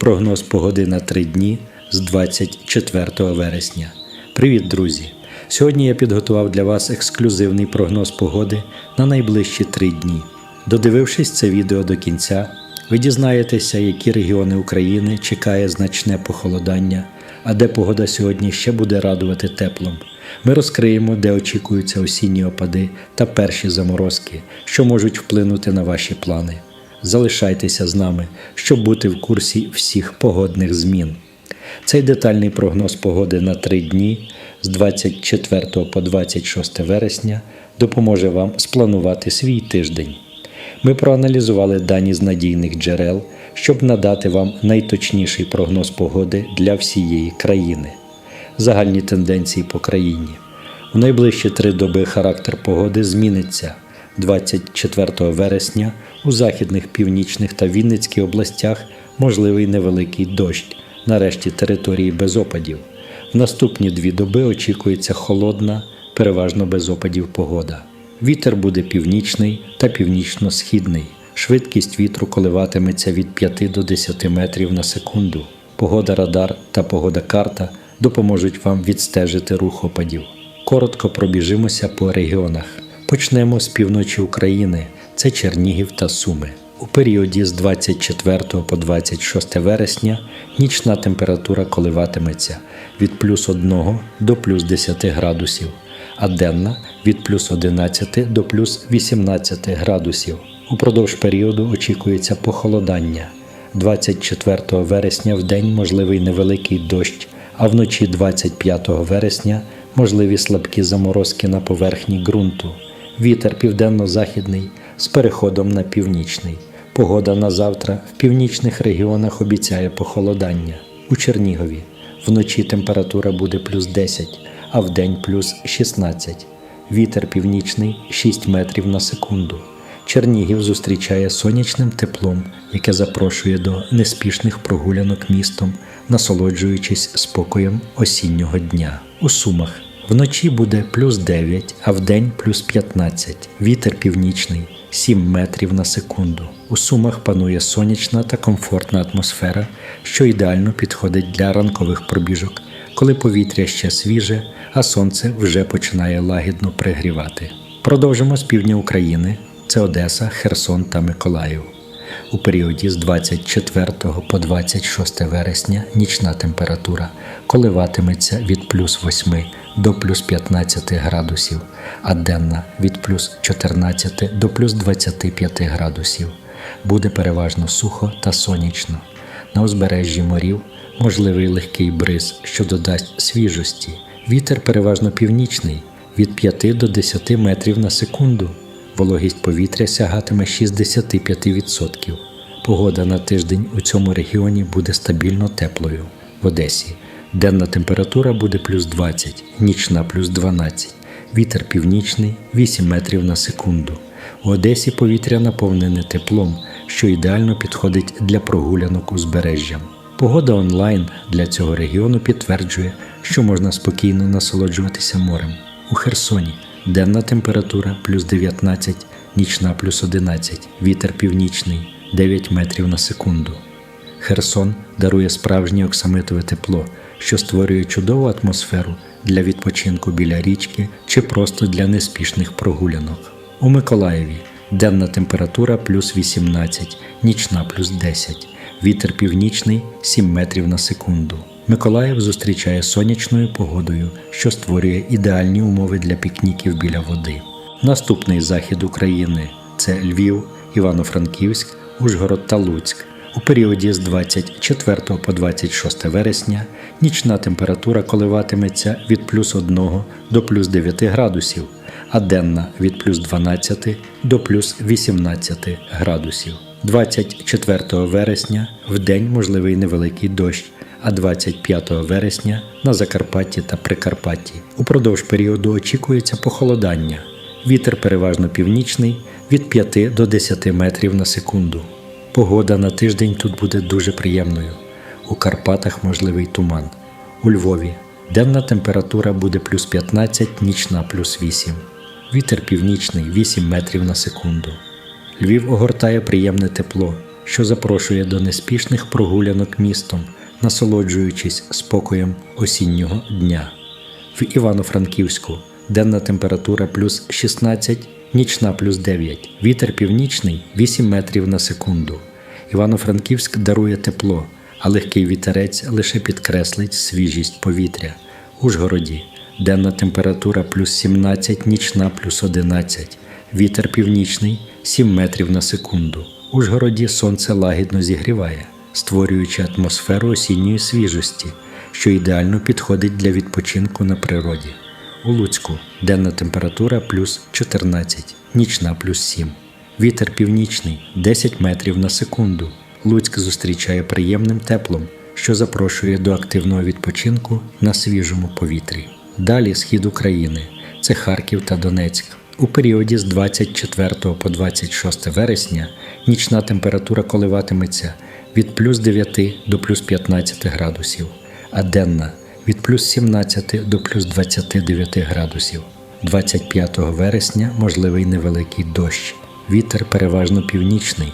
Прогноз погоди на три дні з 24 вересня. Привіт, друзі! Сьогодні я підготував для вас ексклюзивний прогноз погоди на найближчі три дні. Додивившись це відео до кінця, ви дізнаєтеся, які регіони України чекає значне похолодання, а де погода сьогодні ще буде радувати теплом. Ми розкриємо, де очікуються осінні опади та перші заморозки, що можуть вплинути на ваші плани. Залишайтеся з нами, щоб бути в курсі всіх погодних змін. Цей детальний прогноз погоди на три дні з 24 по 26 вересня допоможе вам спланувати свій тиждень. Ми проаналізували дані з надійних джерел, щоб надати вам найточніший прогноз погоди для всієї країни. Загальні тенденції по країні. У найближчі три доби характер погоди зміниться. 24 вересня у західних, північних та Вінницьких областях можливий невеликий дощ, нарешті території без опадів. В наступні дві доби очікується холодна, переважно без опадів погода. Вітер буде північний та північно-східний. Швидкість вітру коливатиметься від 5 до 10 метрів на секунду. Погода радар та погода карта допоможуть вам відстежити рух опадів. Коротко пробіжимося по регіонах. Почнемо з півночі України, це Чернігів та Суми. У періоді з 24 по 26 вересня нічна температура коливатиметься від плюс 1 до плюс 10 градусів, а денна від плюс 11 до плюс 18 градусів. Упродовж періоду очікується похолодання. 24 вересня в день можливий невеликий дощ, а вночі 25 вересня можливі слабкі заморозки на поверхні ґрунту. Вітер південно-західний з переходом на північний. Погода на завтра в північних регіонах обіцяє похолодання. У Чернігові вночі температура буде плюс 10, а вдень плюс 16. Вітер північний 6 метрів на секунду. Чернігів зустрічає сонячним теплом, яке запрошує до неспішних прогулянок містом, насолоджуючись спокоєм осіннього дня. У Сумах вночі буде плюс 9, а вдень плюс 15. Вітер північний 7 метрів на секунду. У Сумах панує сонячна та комфортна атмосфера, що ідеально підходить для ранкових пробіжок, коли повітря ще свіже, а сонце вже починає лагідно пригрівати. Продовжимо з півдня України це Одеса, Херсон та Миколаїв. У періоді з 24 по 26 вересня нічна температура коливатиметься від плюс 8 до плюс 15 градусів, а денна від плюс 14 до плюс 25 градусів. Буде переважно сухо та сонячно. На узбережжі морів можливий легкий бриз, що додасть свіжості. Вітер переважно північний від 5 до 10 метрів на секунду. Вологість повітря сягатиме 65%. Погода на тиждень у цьому регіоні буде стабільно теплою. В Одесі денна температура буде плюс 20, нічна плюс 12. Вітер північний 8 метрів на секунду. У Одесі повітря наповнене теплом, що ідеально підходить для прогулянок узбережжям. Погода онлайн для цього регіону підтверджує, що можна спокійно насолоджуватися морем. У Херсоні денна температура плюс 19, нічна плюс 11, вітер північний 9 метрів на секунду. Херсон дарує справжнє оксамитове тепло, що створює чудову атмосферу для відпочинку біля річки чи просто для неспішних прогулянок. У Миколаєві денна температура плюс 18, нічна плюс 10, вітер північний 7 метрів на секунду. Миколаїв зустрічає сонячною погодою, що створює ідеальні умови для пікніків біля води. Наступний захід України це Львів, Івано-Франківськ, Ужгород та Луцьк. У періоді з 24 по 26 вересня нічна температура коливатиметься від плюс 1 до плюс 9 градусів, а денна від плюс 12 до плюс 18 градусів. 24 вересня в день можливий невеликий дощ, а 25 вересня на Закарпатті та Прикарпатті. Упродовж періоду очікується похолодання. Вітер переважно північний від 5 до 10 метрів на секунду. Погода на тиждень тут буде дуже приємною. У Карпатах можливий туман. У Львові денна температура буде плюс 15, нічна плюс 8. Вітер північний 8 метрів на секунду. Львів огортає приємне тепло, що запрошує до неспішних прогулянок містом, насолоджуючись спокоєм осіннього дня. В Івано-Франківську денна температура плюс 16, нічна плюс 9, вітер північний 8 метрів на секунду. Івано-Франківськ дарує тепло, а легкий вітерець лише підкреслить свіжість повітря. Ужгороді денна температура плюс 17, нічна плюс 11, вітер північний 7 метрів на секунду. Ужгороді сонце лагідно зігріває, створюючи атмосферу осінньої свіжості, що ідеально підходить для відпочинку на природі. У Луцьку денна температура плюс 14, нічна плюс 7. Вітер північний 10 метрів на секунду. Луцьк зустрічає приємним теплом, що запрошує до активного відпочинку на свіжому повітрі. Далі схід України це Харків та Донецьк. У періоді з 24 по 26 вересня нічна температура коливатиметься від плюс 9 до плюс 15 градусів, а денна від плюс 17 до плюс 29 градусів. 25 вересня можливий невеликий дощ. Вітер переважно північний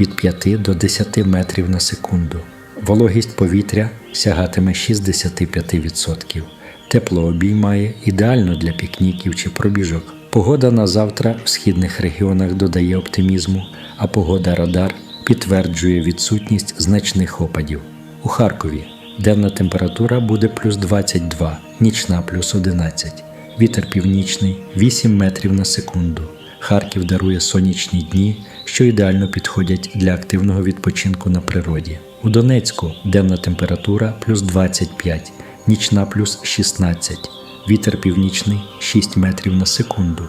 від 5 до 10 метрів на секунду. Вологість повітря сягатиме 65%. Тепло обіймає ідеально для пікніків чи пробіжок. Погода на завтра в східних регіонах додає оптимізму, а погода радар підтверджує відсутність значних опадів. У Харкові денна температура буде плюс 22, нічна плюс 11. Вітер північний 8 метрів на секунду. Харків дарує сонячні дні, що ідеально підходять для активного відпочинку на природі. У Донецьку денна температура плюс 25, нічна плюс 16. Вітер північний 6 метрів на секунду.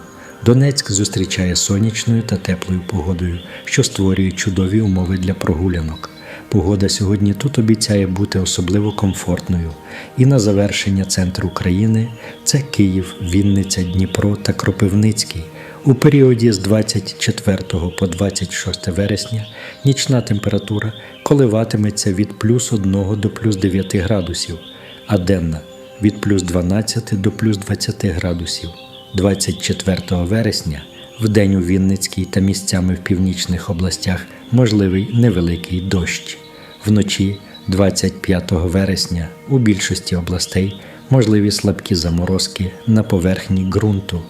Донецьк зустрічає сонячною та теплою погодою, що створює чудові умови для прогулянок. Погода сьогодні тут обіцяє бути особливо комфортною. І на завершення центру України це Київ, Вінниця, Дніпро та Кропивницький. У періоді з 24 по 26 вересня нічна температура коливатиметься від плюс 1 до плюс 9 градусів, а денна від плюс 12 до плюс 20 градусів. 24 вересня в день у Вінницькій та місцями в північних областях можливий невеликий дощ. Вночі 25 вересня у більшості областей можливі слабкі заморозки на поверхні ґрунту.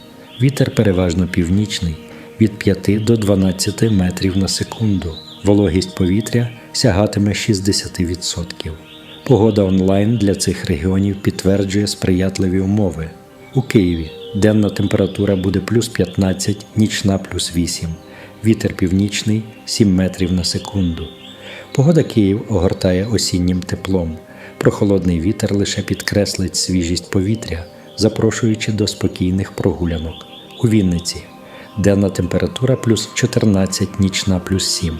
Вітер переважно північний від 5 до 12 метрів на секунду. Вологість повітря сягатиме 60%. Погода онлайн для цих регіонів підтверджує сприятливі умови. У Києві денна температура буде плюс 15, нічна плюс 8. Вітер північний 7 метрів на секунду. Погода Київ огортає осіннім теплом. Прохолодний вітер лише підкреслить свіжість повітря, запрошуючи до спокійних прогулянок. У Вінниці денна температура плюс 14, нічна плюс 7.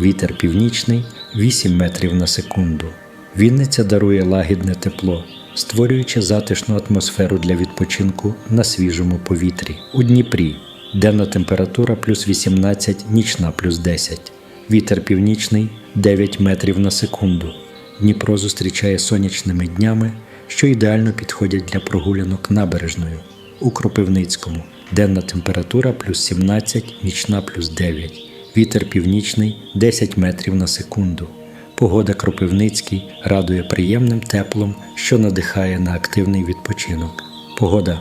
Вітер північний 8 метрів на секунду. Вінниця дарує лагідне тепло, створюючи затишну атмосферу для відпочинку на свіжому повітрі. У Дніпрі денна температура плюс 18, нічна плюс 10. Вітер північний 9 метрів на секунду. Дніпро зустрічає сонячними днями, що ідеально підходять для прогулянок набережною. У Кропивницькому денна температура плюс 17, нічна плюс 9. Вітер північний 10 метрів на секунду. Погода Кропивницький радує приємним теплом, що надихає на активний відпочинок. Погода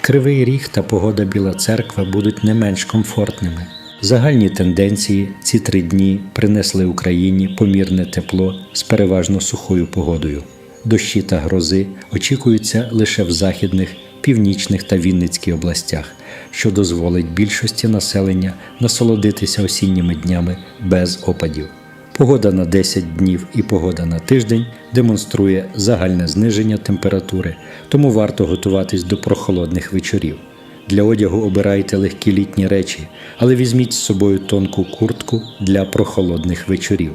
Кривий Ріг та погода Біла Церква будуть не менш комфортними. Загальні тенденції ці три дні принесли Україні помірне тепло з переважно сухою погодою. Дощі та грози очікуються лише в західних, північних та Вінницьких областях, що дозволить більшості населення насолодитися осінніми днями без опадів. Погода на 10 днів і погода на тиждень демонструє загальне зниження температури, тому варто готуватись до прохолодних вечорів. Для одягу обирайте легкі літні речі, але візьміть з собою тонку куртку для прохолодних вечорів.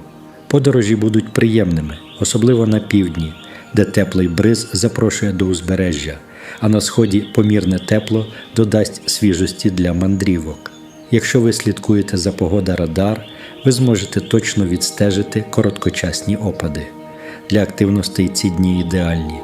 Подорожі будуть приємними, особливо на півдні, де теплий бриз запрошує до узбережжя, а на сході помірне тепло додасть свіжості для мандрівок. Якщо ви слідкуєте за погода радар, ви зможете точно відстежити короткочасні опади. Для активностей ці дні ідеальні: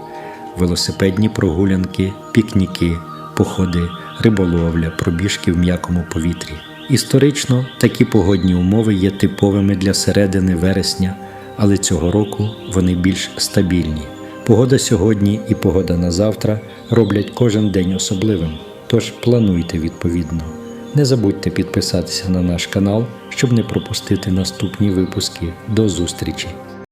велосипедні прогулянки, пікніки, походи, риболовля, пробіжки в м'якому повітрі. Історично такі погодні умови є типовими для середини вересня, але цього року вони більш стабільні. Погода сьогодні і погода на завтра роблять кожен день особливим, тож плануйте відповідно. Не забудьте підписатися на наш канал, щоб не пропустити наступні випуски. До зустрічі!